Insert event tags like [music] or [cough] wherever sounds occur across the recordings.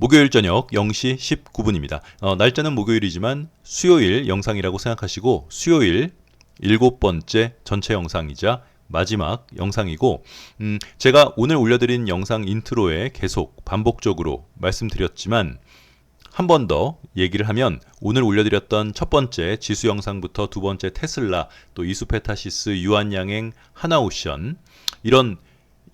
목요일 저녁 0시 19분입니다. 어, 날짜는 목요일이지만 수요일 영상이라고 생각하시고 수요일 일곱 번째 전체 영상이자 마지막 영상이고 음, 제가 오늘 올려드린 영상 인트로에 계속 반복적으로 말씀드렸지만 한 번 더 얘기를 하면 오늘 올려드렸던 첫 번째 지수 영상부터 두 번째 테슬라 또 이수페타시스 유한양행 하나오션 이런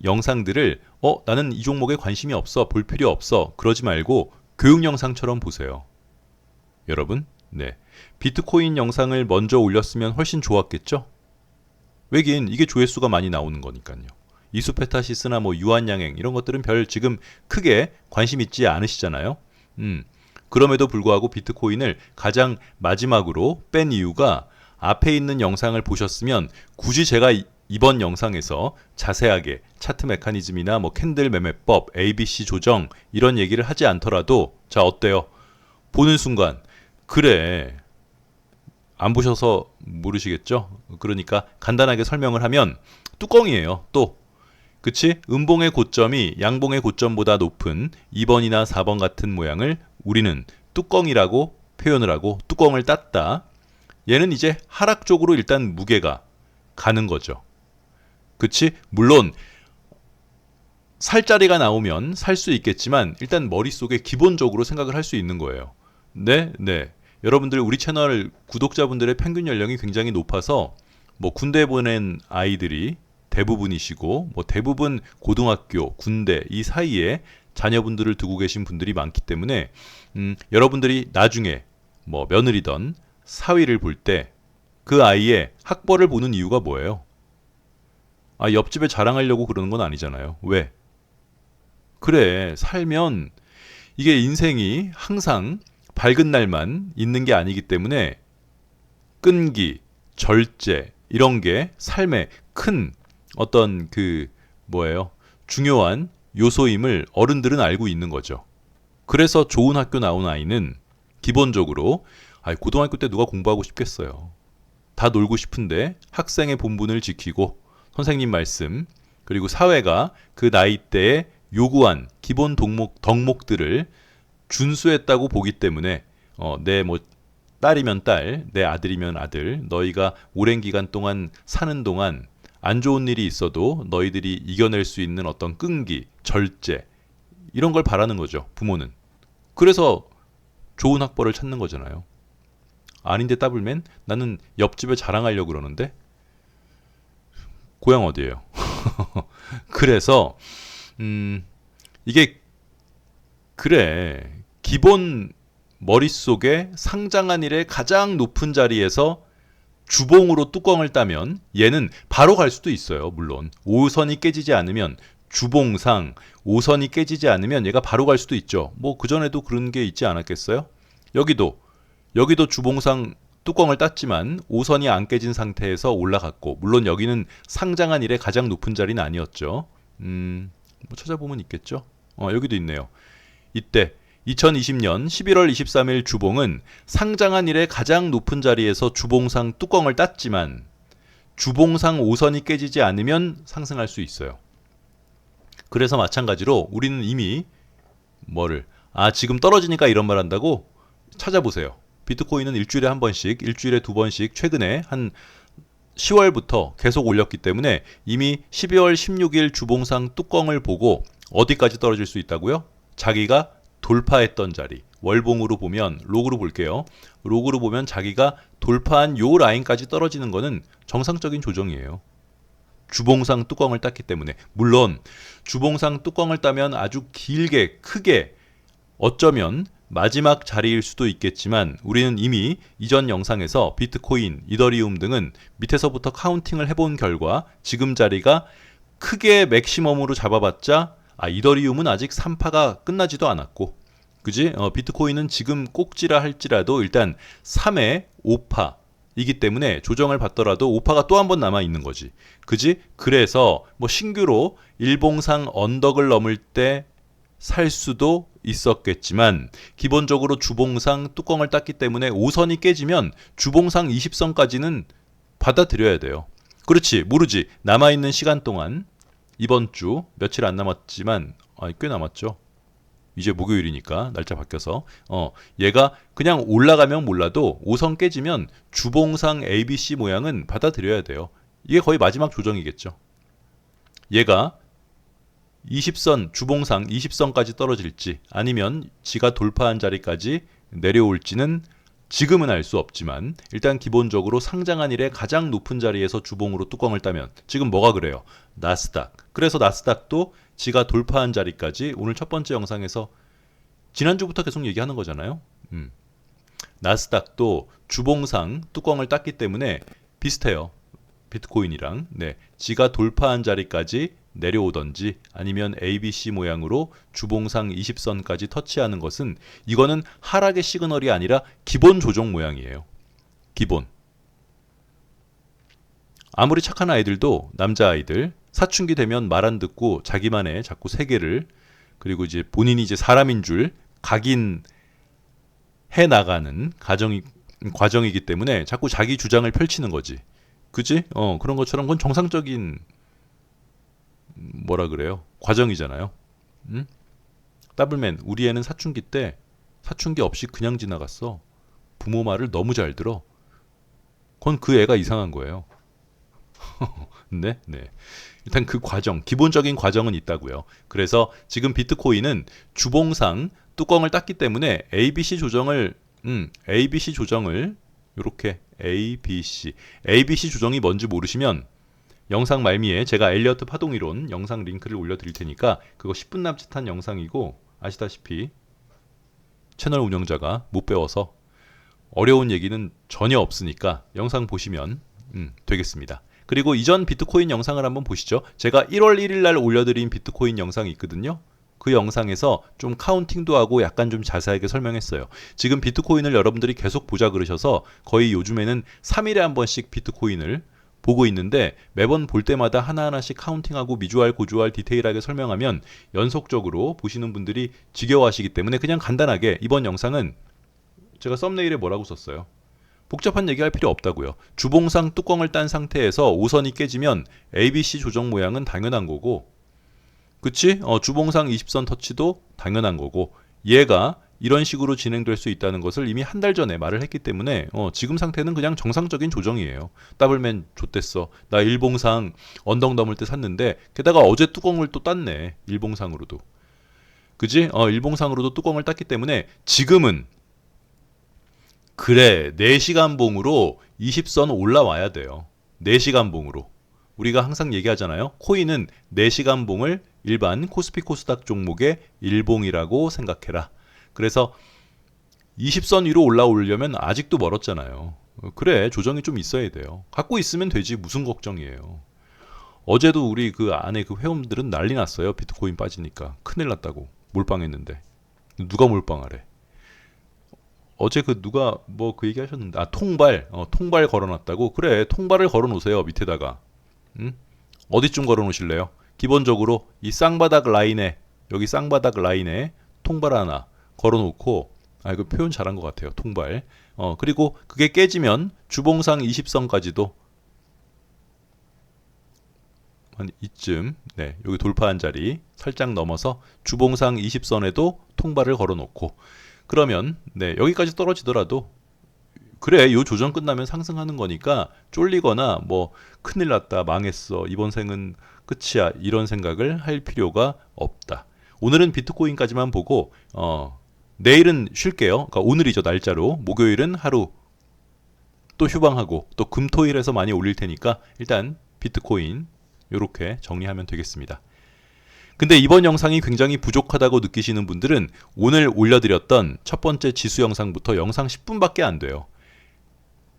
영상들을 어 나는 이 종목에 관심이 없어 볼 필요 없어 그러지 말고 교육 영상처럼 보세요. 여러분, 네 비트코인 영상을 먼저 올렸으면 훨씬 좋았겠죠? 왜긴 이게 조회수가 많이 나오는 거니까요. 이수페타시스나 뭐 유한양행 이런 것들은 별 지금 크게 관심 있지 않으시잖아요. 음. 그럼에도 불구하고 비트코인을 가장 마지막으로 뺀 이유가 앞에 있는 영상을 보셨으면 굳이 제가 이번 영상에서 자세하게 차트 메커니즘이나 뭐 캔들 매매법, ABC 조정 이런 얘기를 하지 않더라도 자 어때요? 보는 순간 그래 안 보셔서 모르시겠죠? 그러니까 간단하게 설명을 하면 뚜껑이에요. 또 그치? 음봉의 고점이 양봉의 고점보다 높은 2번이나 4번 같은 모양을 우리는 뚜껑이라고 표현을 하고 뚜껑을 땄다. 얘는 이제 하락 쪽으로 일단 무게가 가는 거죠. 그치? 물론 살 자리가 나오면 살 수 있겠지만 일단 머릿속에 기본적으로 생각을 할 수 있는 거예요. 네, 네. 여러분들 우리 채널 구독자분들의 평균 연령이 굉장히 높아서 뭐 군대 보낸 아이들이 대부분이시고 뭐 대부분 고등학교, 군대 이 사이에 자녀분들을 두고 계신 분들이 많기 때문에 음, 여러분들이 나중에 뭐 며느리던 사위를 볼 때 그 아이의 학벌을 보는 이유가 뭐예요? 아, 옆집에 자랑하려고 그러는 건 아니잖아요. 왜? 그래, 살면 이게 인생이 항상 밝은 날만 있는 게 아니기 때문에 끈기, 절제, 이런 게 삶의 큰 어떤 그 뭐예요? 중요한 요소임을 어른들은 알고 있는 거죠. 그래서 좋은 학교 나온 아이는 기본적으로 아 고등학교 때 누가 공부하고 싶겠어요. 다 놀고 싶은데 학생의 본분을 지키고 선생님 말씀 그리고 사회가 그 나이 때에 요구한 기본 덕목, 덕목들을 준수했다고 보기 때문에 어, 내뭐 딸이면 딸, 내 아들이면 아들, 너희가 오랜 기간 동안 사는 동안 안 좋은 일이 있어도 너희들이 이겨낼 수 있는 어떤 끈기, 절제 이런 걸 바라는 거죠. 부모는. 그래서 좋은 학벌을 찾는 거잖아요. 아닌데 따블맨 나는 옆집에 자랑하려고 그러는데 고향 어디예요? [laughs] 그래서 음 이게 그래 기본 머릿속에 상장한 일의 가장 높은 자리에서 주봉으로 뚜껑을 따면 얘는 바로 갈 수도 있어요. 물론 5선이 깨지지 않으면 주봉상 5선이 깨지지 않으면 얘가 바로 갈 수도 있죠. 뭐 그전에도 그런 게 있지 않았겠어요? 여기도 여기도 주봉상 뚜껑을 땄지만 5선이 안 깨진 상태에서 올라갔고 물론 여기는 상장한 일의 가장 높은 자리는 아니었죠. 음, 뭐 찾아보면 있겠죠. 어, 여기도 있네요. 이때 2020년 11월 23일 주봉은 상장한 일의 가장 높은 자리에서 주봉상 뚜껑을 땄지만 주봉상 5선이 깨지지 않으면 상승할 수 있어요. 그래서 마찬가지로 우리는 이미 뭐를 아 지금 떨어지니까 이런 말 한다고 찾아보세요. 비트코인은 일주일에 한 번씩, 일주일에 두 번씩 최근에 한 10월부터 계속 올렸기 때문에 이미 12월 16일 주봉상 뚜껑을 보고 어디까지 떨어질 수 있다고요? 자기가 돌파했던 자리. 월봉으로 보면 로그로 볼게요. 로그로 보면 자기가 돌파한 요 라인까지 떨어지는 거는 정상적인 조정이에요. 주봉상 뚜껑을 땄기 때문에 물론 주봉상 뚜껑을 따면 아주 길게 크게 어쩌면 마지막 자리일 수도 있겠지만 우리는 이미 이전 영상에서 비트코인, 이더리움 등은 밑에서부터 카운팅을 해본 결과 지금 자리가 크게 맥시멈으로 잡아봤자 아 이더리움은 아직 3파가 끝나지도 않았고 그지? 어, 비트코인은 지금 꼭지라 할지라도 일단 3의 5파 이기 때문에 조정을 받더라도 5파가 또 한 번 남아 있는 거지. 그지? 그래서 뭐 신규로 일봉상 언덕을 넘을 때 살 수도 있었겠지만 기본적으로 주봉상 뚜껑을 땄기 때문에 5선이 깨지면 주봉상 20선까지는 받아들여야 돼요. 그렇지. 모르지. 남아 있는 시간 동안 이번 주 며칠 안 남았지만 아, 꽤 남았죠. 이제 목요일이니까 날짜 바뀌어서 어 얘가 그냥 올라가면 몰라도 5선 깨지면 주봉상 ABC 모양은 받아들여야 돼요. 이게 거의 마지막 조정이겠죠. 얘가 20선 주봉상 20선까지 떨어질지 아니면 지가 돌파한 자리까지 내려올지는 지금은 알 수 없지만 일단 기본적으로 상장한 일에 가장 높은 자리에서 주봉으로 뚜껑을 따면 지금 뭐가 그래요? 나스닥. 그래서 나스닥도 지가 돌파한 자리까지 오늘 첫 번째 영상에서 지난주부터 계속 얘기하는 거잖아요. 음. 나스닥도 주봉상 뚜껑을 땄기 때문에 비슷해요. 비트코인이랑 네, 지가 돌파한 자리까지 내려오던지 아니면 ABC 모양으로 주봉상 20선까지 터치하는 것은 이거는 하락의 시그널이 아니라 기본 조정 모양이에요. 기본. 아무리 착한 아이들도 남자 아이들 사춘기 되면 말 안 듣고 자기만의 자꾸 세계를 그리고 이제 본인이 이제 사람인 줄 각인 해 나가는 가정이 과정이기 때문에 자꾸 자기 주장을 펼치는 거지. 그지? 어, 그런 것처럼 그건 정상적인 뭐라 그래요? 과정이잖아요. 응? 더블맨, 우리 애는 사춘기 때 사춘기 없이 그냥 지나갔어. 부모 말을 너무 잘 들어. 그건 그 애가 이상한 거예요. [laughs] 네, 네. 일단 그 과정, 기본적인 과정은 있다고요. 그래서 지금 비트코인은 주봉상 뚜껑을 땄기 때문에 ABC 조정을, 음, ABC 조정을 이렇게 ABC, ABC 조정이 뭔지 모르시면 영상 말미에 제가 엘리어트 파동 이론 영상 링크를 올려드릴 테니까 그거 10분 남짓한 영상이고 아시다시피 채널 운영자가 못 배워서 어려운 얘기는 전혀 없으니까 영상 보시면 음, 되겠습니다. 그리고 이전 비트코인 영상을 한번 보시죠. 제가 1월 1일 날 올려드린 비트코인 영상이 있거든요. 그 영상에서 좀 카운팅도 하고 약간 좀 자세하게 설명했어요. 지금 비트코인을 여러분들이 계속 보자 그러셔서 거의 요즘에는 3일에 한 번씩 비트코인을 보고 있는데 매번 볼 때마다 하나하나씩 카운팅하고 미주알, 고주알, 디테일하게 설명하면 연속적으로 보시는 분들이 지겨워하시기 때문에 그냥 간단하게 이번 영상은 제가 썸네일에 뭐라고 썼어요? 복잡한 얘기할 필요 없다고요. 주봉상 뚜껑을 딴 상태에서 5선이 깨지면 ABC 조정 모양은 당연한 거고 그치? 어, 주봉상 20선 터치도 당연한 거고 얘가 이런 식으로 진행될 수 있다는 것을 이미 한 달 전에 말을 했기 때문에 어, 지금 상태는 그냥 정상적인 조정이에요. 더블맨 좆됐어. 나 일봉상 언덕 넘을 때 샀는데 게다가 어제 뚜껑을 또 땄네. 일봉상으로도. 그지? 어, 일봉상으로도 뚜껑을 땄기 때문에 지금은 그래 4시간 봉으로 20선 올라와야 돼요. 4시간 봉으로. 우리가 항상 얘기하잖아요. 코인은 4시간 봉을 일반 코스피 코스닥 종목의 일봉이라고 생각해라. 그래서 20선 위로 올라오려면 아직도 멀었잖아요. 그래 조정이 좀 있어야 돼요. 갖고 있으면 되지 무슨 걱정이에요. 어제도 우리 그 안에 그 회원들은 난리 났어요. 비트코인 빠지니까 큰일 났다고 몰빵했는데 누가 몰빵하래? 어제 그 누가 뭐 그 얘기 하셨는데 아 통발 어, 통발 걸어놨다고 그래 통발을 걸어놓으세요 밑에다가 응? 어디쯤 걸어놓으실래요? 기본적으로 이 쌍바닥 라인에 여기 쌍바닥 라인에 통발 하나 걸어놓고 아 이거 표현 잘한 것 같아요 통발. 어 그리고 그게 깨지면 주봉상 20선까지도 한 이쯤 네 여기 돌파한 자리 살짝 넘어서 주봉상 20선에도 통발을 걸어놓고. 그러면 네 여기까지 떨어지더라도 그래 요 조정 끝나면 상승하는 거니까 쫄리거나 뭐 큰일 났다 망했어 이번 생은 끝이야 이런 생각을 할 필요가 없다. 오늘은 비트코인까지만 보고 어 내일은 쉴게요 그러니까 오늘이죠 날짜로 목요일은 하루 또 휴방하고 또 금토일에서 많이 올릴 테니까 일단 비트코인 요렇게 정리하면 되겠습니다. 근데 이번 영상이 굉장히 부족하다고 느끼시는 분들은 오늘 올려드렸던 첫 번째 지수 영상부터 영상 10분밖에 안 돼요.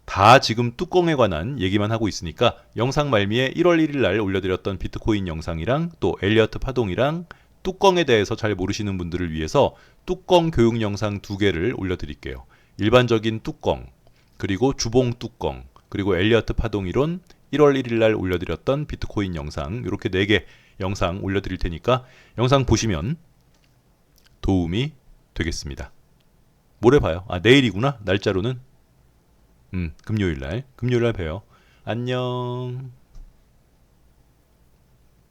다 지금 뚜껑에 관한 얘기만 하고 있으니까 영상 말미에 1월 1일 날 올려드렸던 비트코인 영상이랑 또 엘리어트 파동이랑 뚜껑에 대해서 잘 모르시는 분들을 위해서 뚜껑 교육 영상 두 개를 올려드릴게요. 일반적인 뚜껑, 그리고 주봉 뚜껑, 그리고 엘리어트 파동 이론 1월 1일 날 올려드렸던 비트코인 영상 이렇게 네 개 영상 올려드릴 테니까 영상 보시면 도움이 되겠습니다. 모레 봐요. 아 내일이구나 날짜로는 음 금요일 날 금요일 날 봬요. 안녕.